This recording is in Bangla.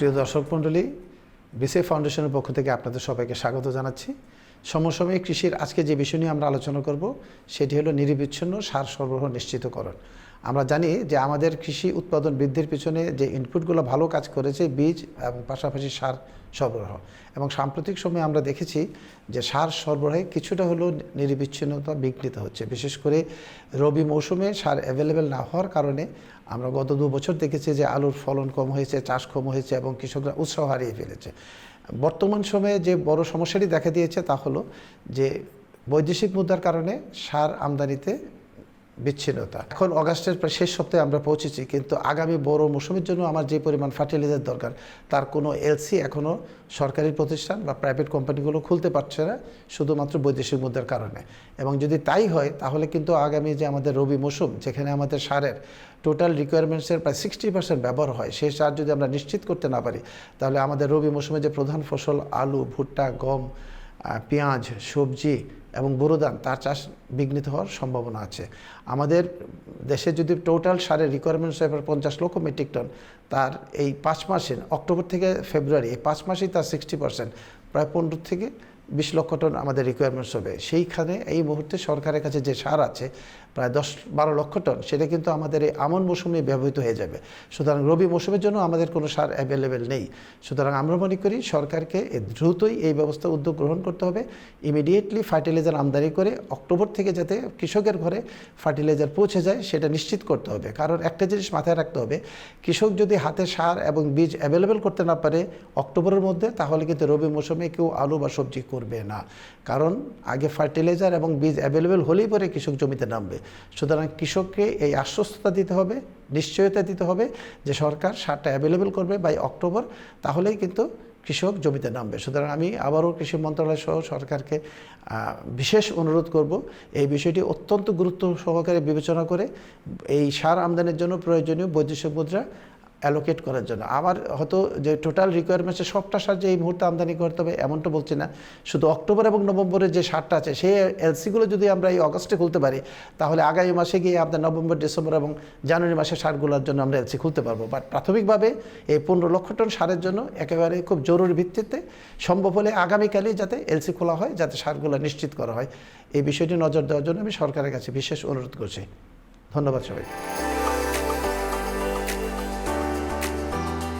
প্রিয় দর্শক মণ্ডলী বিসে ফাউন্ডেশনের পক্ষ থেকে আপনাদের সবাইকে স্বাগত জানাচ্ছি। সমসাময়িক কৃষির আজকে যে বিষয় নিয়ে আমরা আলোচনা করব, সেটি হলো নিরবিচ্ছিন্ন সার সরবরাহ নিশ্চিতকরণ। আমরা জানি যে আমাদের কৃষি উৎপাদন বৃদ্ধির পিছনে যে ইনপুটগুলো ভালো কাজ করেছে বীজ এবং পাশাপাশি সার সরবরাহ। এবং সাম্প্রতিক সময়ে আমরা দেখেছি যে সার সরবরাহে কিছুটা হলেও নিরবিচ্ছিন্নতা বিঘ্নিত হচ্ছে। বিশেষ করে রবি মৌসুমে সার অ্যাভেলেবেল না হওয়ার কারণে আমরা গত দু বছর দেখেছি যে আলুর ফলন কম হয়েছে, চাষ কম হয়েছে এবং কৃষকরা উৎসাহ হারিয়ে ফেলেছে। বর্তমান সময়ে যে বড় সমস্যাটি দেখা দিয়েছে তা হলো যে বৈদেশিক মুদ্রার কারণে সার আমদানিতে বিচ্ছিন্নতা। এখন অগাস্টের প্রায় শেষ সপ্তাহে আমরা পৌঁছেছি, কিন্তু আগামী বড় মৌসুমের জন্য আমার যে পরিমাণ ফার্টিলাইজার দরকার, তার কোনো এলসি এখনও সরকারি প্রতিষ্ঠান বা প্রাইভেট কোম্পানিগুলো খুলতে পারছে না, শুধুমাত্র বৈদেশিক মুদ্রার কারণে। এবং যদি তাই হয়, তাহলে কিন্তু আগামী যে আমাদের রবি মৌসুম, যেখানে আমাদের সারের টোটাল রিকোয়ারমেন্টসের প্রায় সিক্সটি পার্সেন্ট ব্যবহার হয়, সেই সার যদি আমরা নিশ্চিত করতে না পারি, তাহলে আমাদের রবি মৌসুমে যে প্রধান ফসল আলু, ভুট্টা, গম পেঁয়াজ, সবজি এবং বোরোদান তার চাষ বিঘ্নিত হওয়ার সম্ভাবনা আছে। আমাদের দেশে যদি টোটাল সারের রিকোয়ারমেন্টস হয় পঞ্চাশ লক্ষ মেট্রিক টন তার এই পাঁচ মাসে, অক্টোবর থেকে ফেব্রুয়ারি, এই পাঁচ মাসেই তার সিক্সটি পার্সেন্ট প্রায় পনেরো থেকে বিশ লক্ষ টন আমাদের রিকোয়ারমেন্টস হবে। সেইখানে এই মুহূর্তে সরকারের কাছে যে সার আছে প্রায় দশ বারো লক্ষ টন, সেটা কিন্তু আমাদের এই আমন মৌসুমে ব্যবহৃত হয়ে যাবে। সুতরাং রবি মৌসুমের জন্য আমাদের কোনো সার অ্যাভেলেবেল নেই। সুতরাং আমরা মনে করি সরকারকে দ্রুতই এই ব্যবস্থা উদ্যোগ গ্রহণ করতে হবে। ইমিডিয়েটলি ফার্টিলাইজার আমদানি করে অক্টোবর থেকে যাতে কৃষকের ঘরে ফার্টিলাইজার পৌঁছে যায়, সেটা নিশ্চিত করতে হবে। কারণ একটা জিনিস মাথায় রাখতে হবে, কৃষক যদি হাতে সার এবং বীজ অ্যাভেলেবেল করতে না পারে অক্টোবরের মধ্যে, তাহলে কিন্তু রবি মৌসুমে কেউ আলু বা সবজি করবে না। কারণ আগে ফার্টিলাইজার এবং বীজ অ্যাভেলেবেল হলেই পরে কৃষক জমিতে নামবে। সুতরাং কৃষককে এই আশ্বস্ততা দিতে হবে, নিশ্চয়তা দিতে হবে যে সরকার সারটা অ্যাভেলেবেল করবে বাই অক্টোবর তাহলেই কিন্তু কৃষক জমিতে নামবে। সুতরাং আমি আবারও কৃষি মন্ত্রণালয় সহ সরকারকে বিশেষ অনুরোধ করব এই বিষয়টি অত্যন্ত গুরুত্ব সহকারে বিবেচনা করে এই সার আমদানির জন্য প্রয়োজনীয় বৈদেশিক মুদ্রা অ্যালোকেট করার জন্য। আবার হয়তো যে টোটাল রিকোয়ারমেন্টসে সবটা সার যে এই মুহূর্তে আমদানি করতে হবে, এমনটা বলছি না। শুধু অক্টোবর এবং নভেম্বরের যে সারটা আছে, সেই এলসিগুলো যদি আমরা এই অগস্টে খুলতে পারি, তাহলে আগামী মাসে গিয়ে আপনার নভেম্বর, ডিসেম্বর এবং জানুয়ারি মাসে সারগুলোর জন্য আমরা এলসি খুলতে পারব। বাট প্রাথমিকভাবে এই পনেরো লক্ষ টন সারের জন্য একেবারে খুব জরুরি ভিত্তিতে সম্ভব হলে আগামীকালেই যাতে এলসি খোলা হয়, যাতে সারগুলো নিশ্চিত করা হয়। এই বিষয়টি নজর দেওয়ার জন্য আমি সরকারের কাছে বিশেষ অনুরোধ করছি। ধন্যবাদ সবাই